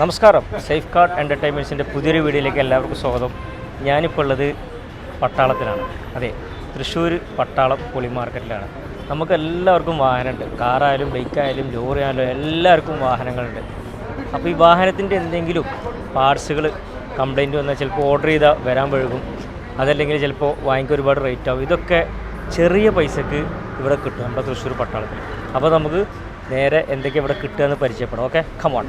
നമസ്കാരം. Safe guard എന്റർടൈൻമെന്റ്സിന്റെ പുതിയൊരു വീഡിയോയിലേക്ക് എല്ലാവർക്കും സ്വാഗതം. ഞാനിപ്പോൾ ഉള്ളത് പട്ടാളത്തിലാണ്. അതെ തൃശ്ശൂർ പട്ടാളം പൊളി മാർക്കറ്റിലാണ്. നമുക്ക് എല്ലാവർക്കും വാഹനമുണ്ട്. കാറായാലും ബൈക്കായാലും ലോറി ആയാലും എല്ലാവർക്കും വാഹനങ്ങളുണ്ട്. അപ്പോൾ ഈ വാഹനത്തിന്റെ എന്തെങ്കിലും പാർട്സുകൾ കംപ്ലൈന്റ് വന്നാൽ ചിലപ്പോൾ ഓർഡർ ചെയ്താൽ വരാൻ വഴുകും. അതല്ലെങ്കിൽ ചിലപ്പോൾ വാങ്ങിക്കാൻ ഒരുപാട് റേറ്റ് ആവും. ഇതൊക്കെ ചെറിയ പൈസക്ക് ഇവിടെ കിട്ടും നമ്മുടെ തൃശ്ശൂർ പട്ടാളത്തിൽ. അപ്പോൾ നമുക്ക് നേരെ എന്തൊക്കെ ഇവിടെ കിട്ടുക എന്ന് പരിചയപ്പെടാം. ഓക്കെ കമോൺ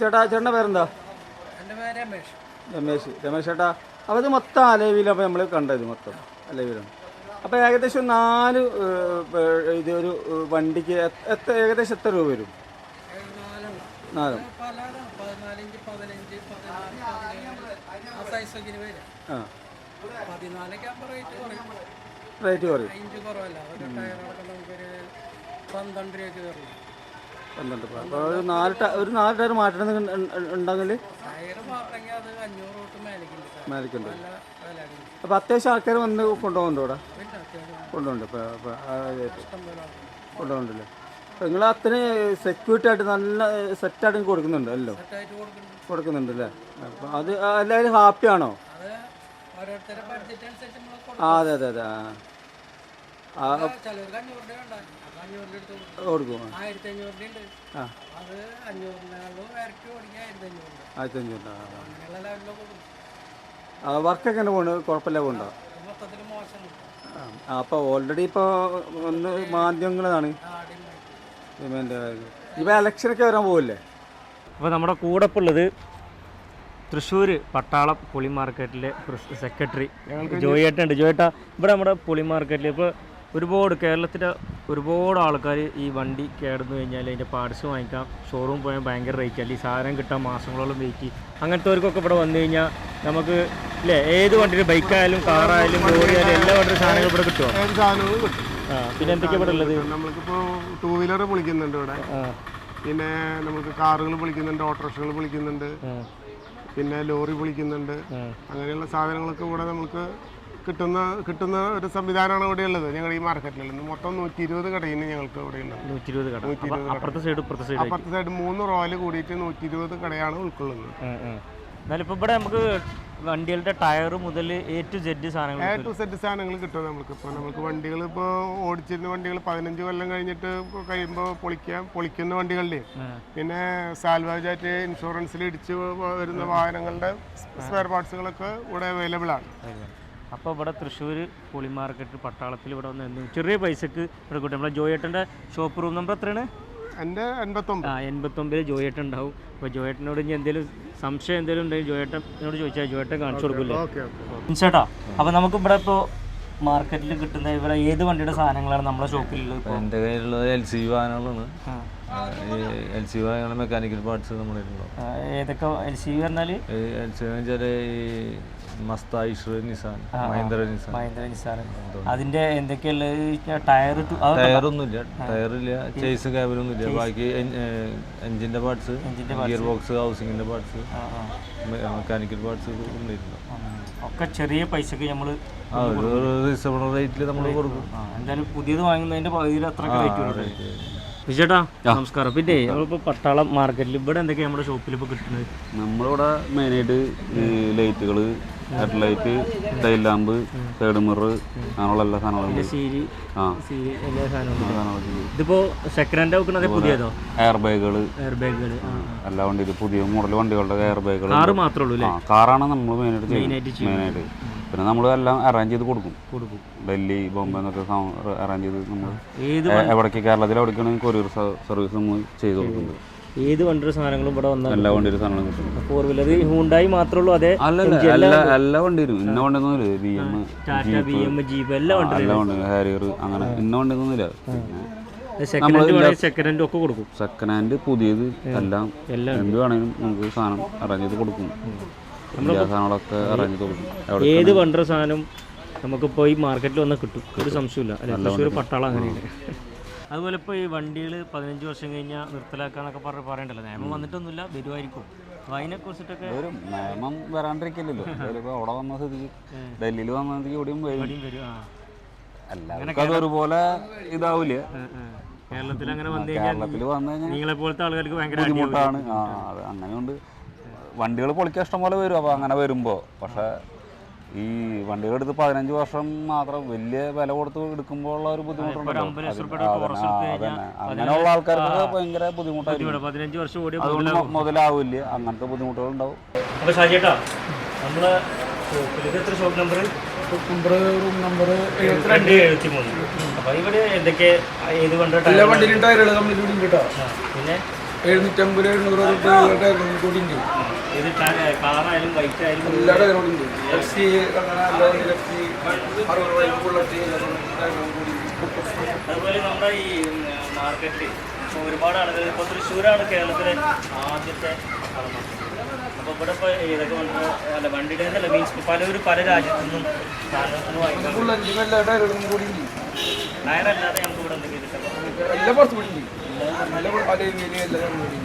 ചേട്ടാ ചേട്ടന്റെ പേരെന്താ? എന്റെ പേര് രമേഷ് രമേശ്. രമേശ് ചേട്ടാ അപ്പോൾ ഇത് മൊത്തം അലവിയിൽ അപ്പോൾ നമ്മൾ കണ്ടത് മൊത്തം അലവിലാണ് അപ്പോൾ ഏകദേശം നാല് ഇത് ഒരു വണ്ടിക്ക് എത്ര ഏകദേശം എത്ര രൂപ വരും? നാല്. ആ റേറ്റ് കുറയും. പന്ത്രണ്ട് രൂപയ്ക്ക് പന്ത്രണ്ട്. അപ്പോൾ ഒരു നാല് ട- ഒരു നാല് ടയർ മാറ്റണം ഉണ്ടെങ്കിൽ മേലേക്കുണ്ട് അപ്പോൾ അത്യാവശ്യം ആൾക്കാർ വന്ന് കൊണ്ടുപോകുന്നുണ്ട് ഇവിടെ കൊണ്ടുപോകുന്നുണ്ട്. ഇപ്പോൾ കൊണ്ടുപോകുന്നുണ്ടല്ലേ? അപ്പോൾ നിങ്ങൾ അത്രയും സെക്യൂരിറ്റി ആയിട്ട് നല്ല സെറ്റായിട്ട് കൊടുക്കുന്നുണ്ട് അല്ലോ? കൊടുക്കുന്നുണ്ട്. അല്ലേ അപ്പോൾ അത് എല്ലാവരും ഹാപ്പിയാണോ ആ അതെ അതെ അതെ ആ. കൊടുക്കും ആ. ആയിരത്തി ആ. അഞ്ഞൂറ് വർക്കൊക്കെ എങ്ങനെ പോകണ് കുഴപ്പമില്ല പോകണ്ടോ അപ്പൊ അപ്പോൾ ഓൾറെഡി ഇപ്പോൾ ഒന്ന് മാധ്യമങ്ങളാണ് ഡിമാൻഡ് ഇലക്ഷനൊക്കെ വരാൻ പോവില്ലേ? അപ്പോൾ നമ്മുടെ കൂടെ ഇപ്പോൾ ഉള്ളത് തൃശ്ശൂർ പട്ടാളം പുളി മാർക്കറ്റിലെ സെക്രട്ടറി ജോയേട്ടുണ്ട് ജോയേട്ട ഇവിടെ നമ്മുടെ പുളി മാർക്കറ്റിൽ ഇപ്പോൾ ഒരുപാട് കേരളത്തിലെ ഒരുപാട് ആൾക്കാർ ഈ വണ്ടി കേടന്നു കഴിഞ്ഞാൽ അതിന്റെ പാർട്സ് വാങ്ങിക്കാം. ഷോറൂം പോയാൽ ഭയങ്കര റേറ്റ് അല്ലെങ്കിൽ ഈ സാധനം കിട്ടാൻ മാസങ്ങളോളം വെയിറ്റ് അങ്ങനത്തെവർക്കൊക്കെ ഇവിടെ വന്നു കഴിഞ്ഞാൽ നമുക്ക് ഇല്ലേ ഏത് വണ്ടി ബൈക്കായാലും കാറായാലും ലോറി ആയാലും എല്ലാ വണ്ടിയുടെ സാധനങ്ങളും ഇവിടെ കിട്ടുമോ പിന്നെ എന്തൊക്കെയാണ് ഇവിടെ ഉള്ളത്? നമ്മൾക്കിപ്പോൾ ടൂ വീലർ വിളിക്കുന്നുണ്ട് ഇവിടെ. പിന്നെ നമുക്ക് കാറുകൾ വിളിക്കുന്നുണ്ട് ഓട്ടോറിക്ഷകൾ വിളിക്കുന്നുണ്ട്. പിന്നെ ലോറി വിളിക്കുന്നുണ്ട്. അങ്ങനെയുള്ള സാധനങ്ങളൊക്കെ ഇവിടെ നമുക്ക് കിട്ടുന്ന കിട്ടുന്ന ഒരു സംവിധാനമാണ് ഇവിടെ ഉള്ളത് ഞങ്ങൾ ഈ മാർക്കറ്റിലുള്ളത് മൊത്തം നൂറ്റി ഇരുപത് കടയിന് ഞങ്ങൾക്ക് ഇവിടെ ഉള്ളത് നൂറ്റി ഇരുപത് കട. അപ്പൊ അപ്പുറത്തെ സൈഡ് ഇപ്പുറത്തെ സൈഡ് അപ്പുറത്തെ സൈഡ് മൂന്ന് റോയിൽ കൂടിയിട്ട് നൂറ്റി ഇരുപത് കടയാണ് ഉൾക്കൊള്ളുന്നത്. എന്നാലും ഇപ്പൊ ഇവിടെ നമുക്ക് വണ്ടികളുടെ ടയർ മുതൽ എ ടു സെഡ് സാധനങ്ങൾ എ ടു സെറ്റ് സാധനങ്ങൾ കിട്ടും നമുക്ക് ഇപ്പോൾ നമുക്ക് വണ്ടികൾ ഇപ്പോൾ ഓടിച്ചിരുന്ന വണ്ടികൾ പതിനഞ്ച് കൊല്ലം കഴിഞ്ഞിട്ട് കഴിയുമ്പോൾ പൊളിക്കാൻ പൊളിക്കുന്ന വണ്ടികളുടെയും പിന്നെ സാൽവാജാറ്റ് ഇൻഷുറൻസിൽ ഇടിച്ച് വരുന്ന വാഹനങ്ങളുടെ സ്പെയർ പാർട്സുകളൊക്കെ ഇവിടെ അവൈലബിൾ ആണ്. അപ്പോൾ ഇവിടെ തൃശ്ശൂർ പുളി മാർക്കറ്റ് പട്ടാളത്തിൽ ഇവിടെ വന്ന് എന്തും. ചെറിയ പൈസക്ക് ഇവിടെ കിട്ടും. നമ്മുടെ ജോയേട്ടന്റെ ഷോപ്പ് റൂം നമ്പർ എത്രയാണ്? എന്റെ എൺപത്തൊമ്പത്. ആ എൺപത്തൊമ്പതിൽ ജോയേട്ടൻ ഉണ്ടാവും. അപ്പോൾ ജോയേട്ടനോട് ഇനി എന്തെങ്കിലും സംശയം എന്തെങ്കിലും ഉണ്ടെങ്കിൽ ജോയേട്ടനോട് ചോദിച്ചാൽ ജോയേട്ടൻ കാണിച്ചു കൊടുക്കില്ലേ? Okay okay. ചേട്ടാ അപ്പോൾ നമുക്ക് ഇവിടെ ഇപ്പോൾ മാർക്കറ്റിൽ കിട്ടുന്ന ഇവിടെ ഏത് വണ്ടിയുടെ സാധനങ്ങളാണ് നമ്മുടെ ഷോപ്പിലുള്ളത് ഇപ്പോൾ എന്റെ കയ്യിലുള്ളത് എൽ സി വാഹനങ്ങളാണ്. എൽ സി അങ്ങനെ മെക്കാനിക്കൽ പാർട്സ് ആ, ഏതൊക്കെ എൽ സി പറഞ്ഞാൽ എൽ സി വെച്ചാൽ ഈ Mazda Eicher Nissan Mahindra Nissan Mahindra Nisar അതിന്റെ ടയർ ടയറൊന്നുമില്ല ടയറില്ല ചേസ് ക്യാബിനൊന്നുമില്ല ബാക്കി എഞ്ചിന്റെ പാർട്സ് ഗിയർ ബോക്സ് ഹൗസിങ്ങിന്റെ പാർട്സ് മെക്കാനിക്കൽ പാർട്സ് ഉണ്ടായിട്ടുണ്ടാവും ഒക്കെ ചെറിയ പൈസക്ക് നമ്മൾ റീസണബിൾ റേറ്റിൽ നമ്മൾ കൊടുക്കും. എന്തായാലും പുതിയത് വാങ്ങുന്നതിന്റെ പകുതിയിൽ അത്ര റേറ്റ് വരും നമസ്കാരം. പിന്നെ നമ്മളിപ്പോൾ പട്ടാളം മാർക്കറ്റിൽ ഇവിടെ എന്തൊക്കെയാണ് നമ്മുടെ ഷോപ്പിൽ ഇപ്പോൾ കിട്ടുന്നത്? നമ്മളിവിടെ മെയിനായിട്ട് ലൈറ്റുകൾ headlight tail lamp side mirror അങ്ങനെയുള്ള എല്ലാ സാധനങ്ങളും സീരി ആ. സീരി എല്ലാ സാധനങ്ങളും ഇതിപ്പോൾ സെക്കൻഡ് ഹാൻഡ് വെക്കുന്നത് പുതിയതോ? എയർ ബാഗുകൾ എയർ ബാഗുകൾ എല്ലാ വണ്ടിയിലും പുതിയ മോഡൽ വണ്ടികളുടെ എയർ ബാഗുകൾ കാറ് മാത്രമേ ഉള്ളൂ കാറാണ് നമ്മൾ മെയിനായിട്ട്. മെയിനായിട്ട് പിന്നെ നമ്മൾ എല്ലാം അറേഞ്ച് ചെയ്ത് കൊടുക്കും. കൊടുക്കും. ഡൽഹി ബോംബെ എന്നൊക്കെ അറേഞ്ച് ചെയ്ത് നമ്മൾ ഏത് എവിടേക്ക് കേരളത്തിൽ എവിടേക്കാണെങ്കിൽ കൊറിയർ സർവീസ് നമ്മൾ ചെയ്ത് കൊടുക്കുന്നുണ്ട്. ഏത് വണ്ടിയുടെ സാധനങ്ങളും ഇവിടെ വന്നാൽ എല്ലാ വണ്ടിയുടെ സാധനങ്ങളും കിട്ടും. ഫോർ വീലർ ഹുണ്ടായി മാത്രമേ ഉള്ളൂ അതെ? അല്ല എല്ലാ എല്ലാ വണ്ടിയിലും ഇന്ന വണ്ടിയൊന്നുമില്ല B M Tata B M jeep എല്ലാ ഉണ്ട് എല്ലാ വണ്ടിയും ഹാരിയർ അങ്ങനെ ഇന്ന വണ്ടിയൊന്നുമില്ല സെക്കൻഡ് ഹാൻഡ് ഒക്കെ കൊടുക്കും. സെക്കൻഡ് ഹാൻഡ് പുതിയത് എല്ലാം എല്ലാം എന്ത് വേണമെങ്കിലും നമുക്ക് സാധനം അറേഞ്ച് ചെയ്ത് കൊടുക്കും. ഏത് വണ്ടർ സാധനം നമുക്കിപ്പോൾ ഈ മാർക്കറ്റിൽ വന്നാൽ കിട്ടും. ഒരു സംശയമില്ല അല്ലെ തൃശ്ശൂർ പട്ടാളം അങ്ങനെയാണ്. അതുപോലെ ഇപ്പോൾ ഈ വണ്ടികൾ പതിനഞ്ച് വർഷം കഴിഞ്ഞാൽ നിർത്തലാക്കാന്നൊക്കെ പറഞ്ഞ് പറയണ്ടല്ലോ. നിയമം വന്നിട്ടൊന്നുമില്ല വരുമായിരിക്കും അപ്പോൾ അതിനെക്കുറിച്ചിട്ടൊക്കെ വരും നിയമം വരാണ്ടിരിക്കില്ലല്ലോ. അവിടെ വന്ന സ്ഥിതിക്ക് ഡൽഹിയിൽ വന്ന സ്ഥിതിക്ക് ഇവിടെയും വരും. എല്ലാവർക്കും അത് ഒരുപോലെ ഇതാവില്ല. കേരളത്തിൽ അങ്ങനെ വന്നു കഴിഞ്ഞാൽ കേരളത്തിൽ വന്നു കഴിഞ്ഞാൽ നിങ്ങളെ പോലത്തെ ആളുകൾക്ക് ഭയങ്കര ബുദ്ധിമുട്ടാണ്. ആ അത് അങ്ങനെയുണ്ട്. വണ്ടികൾ പൊളിക്കാൻ ഇഷ്ടംപോലെ വരും. അപ്പോൾ അങ്ങനെ വരുമ്പോൾ പക്ഷേ ഈ വണ്ടികൾ എടുത്ത് പതിനഞ്ച് വർഷം മാത്രം വലിയ വില കൊടുത്ത് എടുക്കുമ്പോൾ ഉള്ള ഒരു ബുദ്ധിമുട്ടുണ്ട് അങ്ങനെയുള്ള ആൾക്കാർക്ക് ഭയങ്കര ബുദ്ധിമുട്ടായിരിക്കും. അതുകൊണ്ട് മുതലാവില്ല. അങ്ങനത്തെ ബുദ്ധിമുട്ടുകൾ ഉണ്ടാവും അപ്പോൾ നമ്മളെ എത്ര ഷോപ്പ് നമ്പർ റൂം നമ്പർ രണ്ട് എഴുപത്തി മൂന്ന് അപ്പോൾ ഇവിടെ എന്തൊക്കെ ഏത് വണ്ടിയുടെ എല്ലാ വണ്ടിയിലും ടയറുകൾ നമ്മൾ ഇവിടെ ഉണ്ട് കേട്ടോ. ആ, പിന്നെ? എഴുന്നൂറ്റമ്പത് എഴുന്നൂറ് ടയർ കൂടി ഇത് കാറായാലും ബൈക്ക് ആയാലും എല്ലാ ടയറും ഉണ്ട്. എഫ് സി എല്ലാ വണ്ടിയിലും എഫ് സി അറുപത് ബുള്ളറ്റ് അതുപോലെ നമ്മുടെ ഈ മാർക്കറ്റിൽ ഇപ്പോൾ ഒരുപാട് ആളുകൾ ഇപ്പോൾ തൃശ്ശൂരാണ് കേരളത്തിലെ ആദ്യത്തെ അപ്പോൾ ഇവിടെ ഇപ്പോൾ ഇതൊക്കെ വണ്ടി അല്ല വണ്ടിയുടെ അല്ല മീൻസ് പലവരും പല രാജ്യത്തു നിന്നും സാധനത്തിന് എല്ലാ ടയറുകളും കൂടി ടയറല്ലാതെ നമുക്ക് ഇവിടെ എന്തെങ്കിലും കിട്ടും എല്ലാ പുറത്തും ഉണ്ട്. എല്ലാ എല്ലാ കൂടി